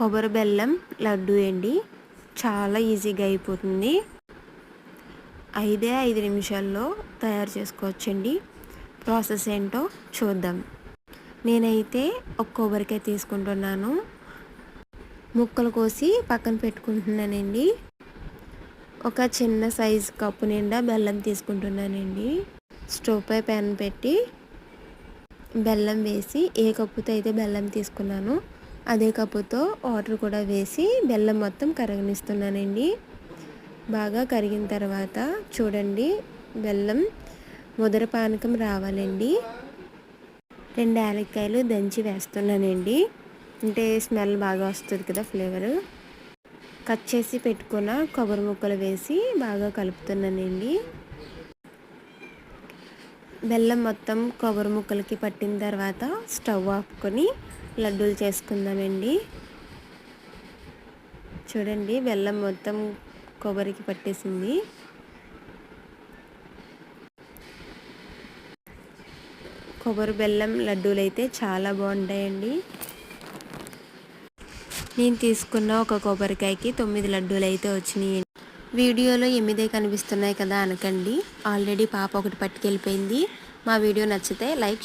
కొబ్బరి బెల్లం లడ్డు అండి చాలా ఈజీగా అయిపోతుంది. ఐదే ఐదు నిమిషాల్లో తయారు చేసుకోవచ్చండి. ప్రాసెస్ ఏంటో చూద్దాం. నేనైతే ఒక కొబ్బరికాయ తీసుకుంటున్నాను. ముక్కలు కోసి పక్కన పెట్టుకుంటున్నానండి. ఒక చిన్న సైజ్ కప్పు నిండా బెల్లం తీసుకుంటున్నానండి. స్టవ్ పై ప్యాన్ పెట్టి బెల్లం వేసి ఏ కప్పుతో అయితే బెల్లం తీసుకున్నాను అదే కప్పుతో వాటర్ కూడా వేసి బెల్లం మొత్తం కరగనిస్తున్నానండి. బాగా కరిగిన తర్వాత చూడండి బెల్లం ముదర పానకం రావాలండి. రెండు యాలక్కాయలు దంచి వేస్తున్నానండి. అంటే స్మెల్ బాగా వస్తుంది కదా ఫ్లేవర్. కట్ చేసి పెట్టుకున్న కొబ్బరి ముక్కలు వేసి బాగా కలుపుతున్నానండి. బెల్లం మొత్తం కొబ్బరి ముక్కలకి పట్టిన తర్వాత స్టవ్ ఆపుకొని లడ్డూలు చేసుకుందామండి. చూడండి బెల్లం మొత్తం కొబ్బరికి పట్టేసింది. కొబ్బరి బెల్లం లడ్డూలు అయితే చాలా బాగుంటాయండి. నేను తీసుకున్న ఒక కొబ్బరికాయకి తొమ్మిది లడ్డూలు అయితే వచ్చినాయి వీడియోలో ఎనిమిదే కనిపిస్తున్నాయి కదా అనకండి. ఆల్రెడీ పాప ఒకటి పట్టుకెళ్ళిపోయింది. మా వీడియో నచ్చితే లైక్